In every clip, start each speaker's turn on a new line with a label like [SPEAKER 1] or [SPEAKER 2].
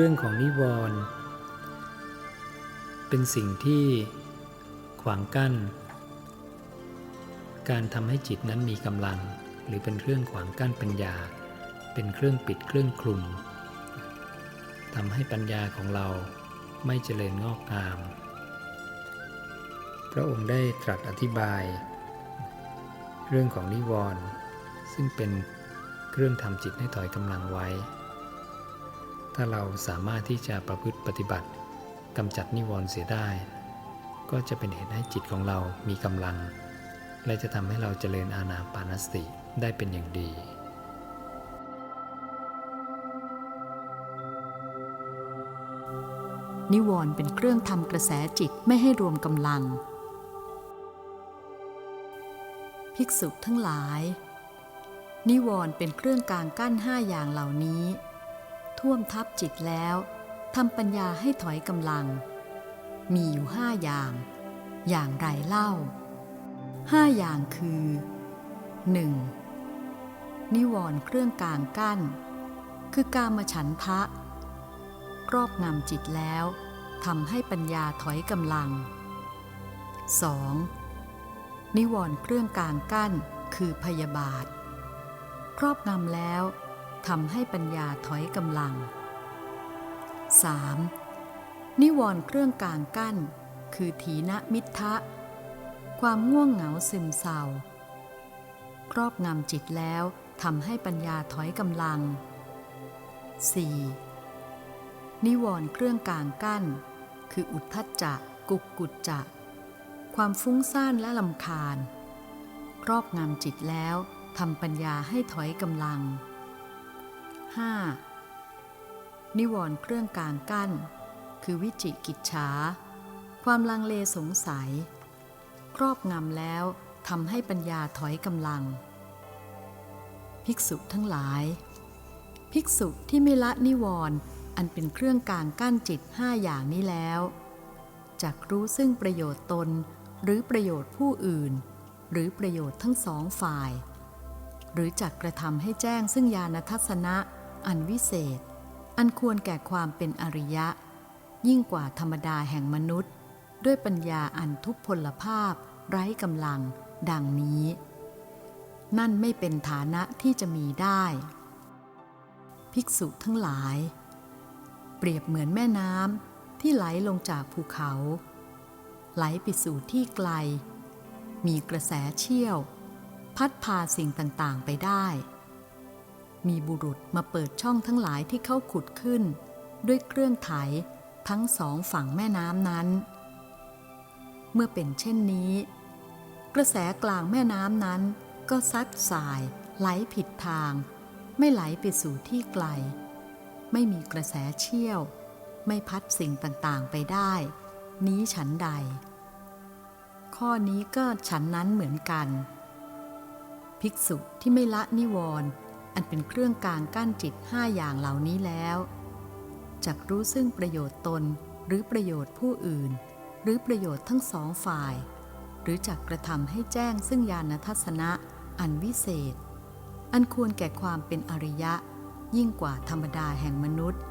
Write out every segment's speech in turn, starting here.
[SPEAKER 1] เรื่องของนิวรณ์เป็นสิ่งที่ขวางกั้น การทำให้จิตนั้นมีกำลัง หรือเป็นเครื่องขวางกั้นปัญญา เป็นเครื่องปิดเครื่องคลุมทำให้ปัญญาของเราไม่เจริญงอกงาม พระองค์ได้ตรัสอธิบาย เรื่องของนิวรณ์ซึ่งเป็นเครื่องทำจิตให้ถอยกำลังไว้ ถ้าเราสามารถที่จะประพฤติปฏิบัติกำจัดนิวรณ์เสียได้ ก็จะเป็นเหตุให้จิตของเรามีกำลัง และจะทำให้เราเจริญอาณาปานสติได้เป็นอย่างดี
[SPEAKER 2] นิวรณ์เป็นเครื่องทำกระแสจิตไม่ให้รวมกำลัง ภิกษุทั้งหลาย นิวรณ์เป็นเครื่องกลางกั้นห้าอย่างเหล่านี้ ท่วมทับจิตแล้วทำปัญญาให้ถอยกำลัง มีอยู่ห้าอย่าง อย่างไรเล่าห้าอย่างคือ 1. นิวรณ์เครื่องกลางกั้น คือกามฉันทะครอบงำจิตแล้วทำให้ปัญญาถอยกำลัง 2. นิวรณ์เครื่องกลางกั้นคือพยาบาท ครอบงำแล้ว ทำให้ปัญญาถอยกำลัง 3. นิวรณ์เครื่องกลางกั้น คือถีนมิทะ ความง่วงเหงาซึมเศร้า ครอบงำจิตแล้วทำให้ปัญญาถอยกำลัง 4. นิวรณ์เครื่องกลางกั้น คืออุทธัจจะกุกกุจจะความฟุ้งซ่านและลำคาญ ครอบงำจิตแล้วทำปัญญาให้ถอยกำลัง 5. นิวรณ์เครื่องกลางกั้น คือวิจิกิจฉา ความลังเลสงสัย ครอบงำแล้วทำให้ปัญญาถอยกำลัง ภิกษุทั้งหลาย ภิกษุที่ไม่ละนิวรณ์อันเป็นเครื่องกลางกั้นจิตห้าอย่างนี้แล้วจักรู้ซึ่งประโยชน์ตนหรือประโยชน์ผู้อื่น หรือประโยชน์ทั้งสองฝ่าย หรือจักกระทำให้แจ้งซึ่งญาณทัศนะ อันวิเศษ อันควรแก่ความเป็นอริยะ ยิ่งกว่าธรรมดาแห่งมนุษย์ ด้วยปัญญาอันทุพพลภาพ ไร้กำลัง ดังนี้ นั่นไม่เป็นฐานะที่จะมีได้ ภิกษุทั้งหลาย เปรียบเหมือนแม่น้ำที่ไหลลงจากภูเขา ไหลไปสู่ที่ไกล มีกระแสเชี่ยว พัดพาสิ่งต่างๆไปได้ มีบุรุษมาเปิดช่องทั้งหลายที่เขาขุดขึ้น ด้วยเครื่องไถทั้งสองฝั่งแม่น้ำนั้น เมื่อเป็นเช่นนี้ กระแสกลางแม่น้ำนั้น ก็ซัดสาย ไหลผิดทาง ไม่ไหลไปสู่ที่ไกล ไม่มีกระแสเชี่ยว ไม่พัดสิ่งต่างๆไปได้ นี้ฉันใด ข้อนี้ก็ฉันนั้นเหมือนกัน ภิกษุที่ไม่ละนิวรณ์ อันเป็นเครื่องกลางกั้นจิตห้าอย่างเหล่านี้แล้วจักรู้ซึ่งประโยชน์ตนหรือประโยชน์ผู้อื่น หรือประโยชน์ทั้งสองฝ่าย หรือจักกระทำให้แจ้งซึ่งญาณทัศนะอันวิเศษ อันควรแก่ความเป็นอริยะ ยิ่งกว่าธรรมดาแห่งมนุษย์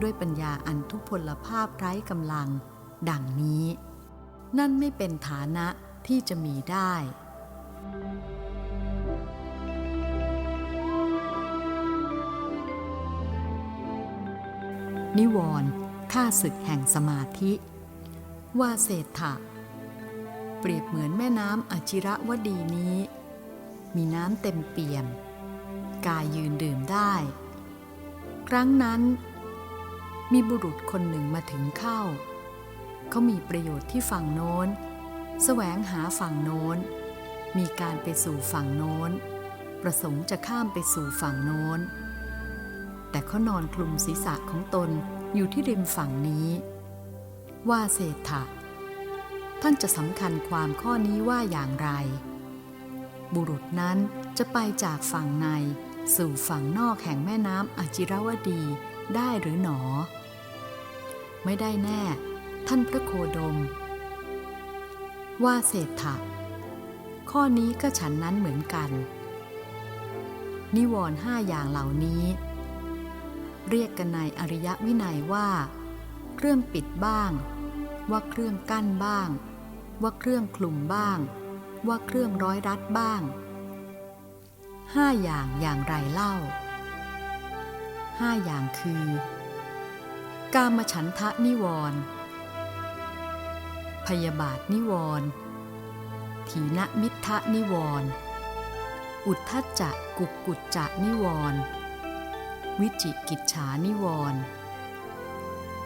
[SPEAKER 2] ด้วยปัญญาอันทุพพลภาพไร้กำลัง ดังนี้ นั่นไม่เป็นฐานะที่จะมีได้ นิวรณ์ฆ่าศึกแห่งสมาธิ ว่าเศรษฐะเปรียบเหมือนแม่น้ำอจิระวดีนี้ มีน้ำเต็มเปี่ยม กายยืนดื่มได้ ครั้งนั้น มีบุรุษคนหนึ่งมาถึงเข้า เขามีประโยชน์ที่ฝั่งโน้น แสวงหาฝั่งโน้น มีการไปสู่ฝั่งโน้น ประสงค์จะข้ามไปสู่ฝั่งโน้น แต่เขานอนคลุมศีรษะของตนอยู่ที่ริมฝั่งนี้ ว่าเศรษฐะท่านจะสำคัญความข้อนี้ว่าอย่างไร บุรุษนั้นจะไปจากฝั่งในสู่ฝั่งนอกแห่งแม่น้ำอจิรวดีได้หรือหนอ ไม่ได้แน่ ท่านพระโคดม ว่าเศรษฐะข้อนี้ก็ฉันนั้นเหมือนกัน นิวรณ์ห้าอย่างเหล่านี้ เรียกกันในอริยวินัยว่า เครื่องปิดบ้าง ว่าเครื่องกั้นบ้าง ว่าเครื่องคลุมบ้าง ว่าเครื่องร้อยรัดบ้างห้าอย่างอย่างไรเล่าห้าอย่างคือ กามฉันทะนิวรณ์พยาบาทนิวรณ์ถีนมิทธะนิวรณ์อุทธจจะกุกกุจจะนิวรณ์ วิจิกิจฉานิวรณ์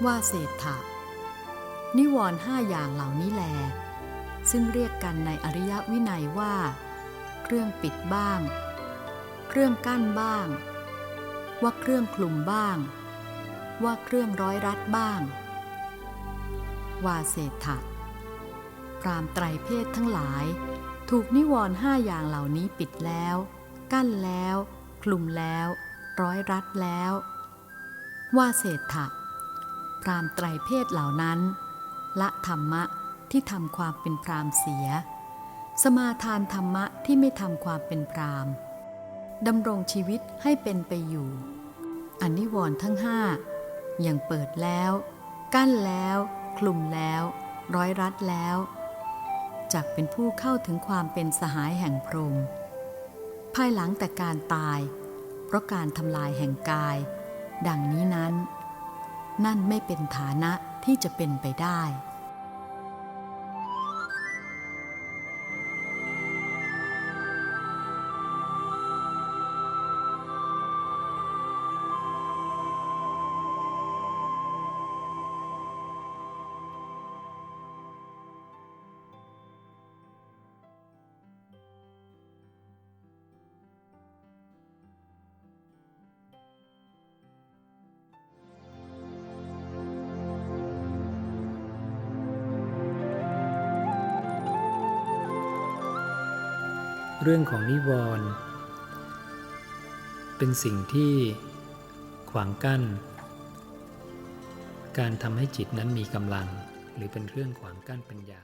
[SPEAKER 2] ว่าเศรษฐะนิวรณ์ห้าอย่างเหล่านี้แล ซึ่งเรียกกันในอริยวินัยว่า เครื่องปิดบ้าง เครื่องกั้นบ้าง ว่าเครื่องคลุมบ้าง ว่าเครื่องร้อยรัดบ้างว่าเศรษฐะพรามไตรเพศทั้งหลาย ถูกนิวรณ์ห้าอย่างเหล่านี้ปิดแล้ว กั้นแล้ว คลุมแล้ว ร้อยรัดแล้ว ว่าเศรษฐะพรามไตรเพศเหล่านั้น ละธรรมะที่ทำความเป็นพรามเสีย สมาทานธรรมะที่ไม่ทำความเป็นพรามดำรงชีวิตให้เป็นไปอยู่อนนิวรณ์ทั้งห้าอย่างเปิดแล้ว กั้นแล้ว คลุมแล้ว ร้อยรัดแล้วจักเป็นผู้เข้าถึงความเป็นสหายแห่งพรหมภายหลังแต่การตาย เพราะการทำลายแห่งกาย ดังนี้นั้น นั่นไม่เป็นฐานะที่จะเป็นไปได้
[SPEAKER 1] เรื่องของนิวรณ์เป็นสิ่งที่ขวางกั้น การทำให้จิตนั้นมีกำลัง หรือเป็นเรื่องขวางกั้นปัญญา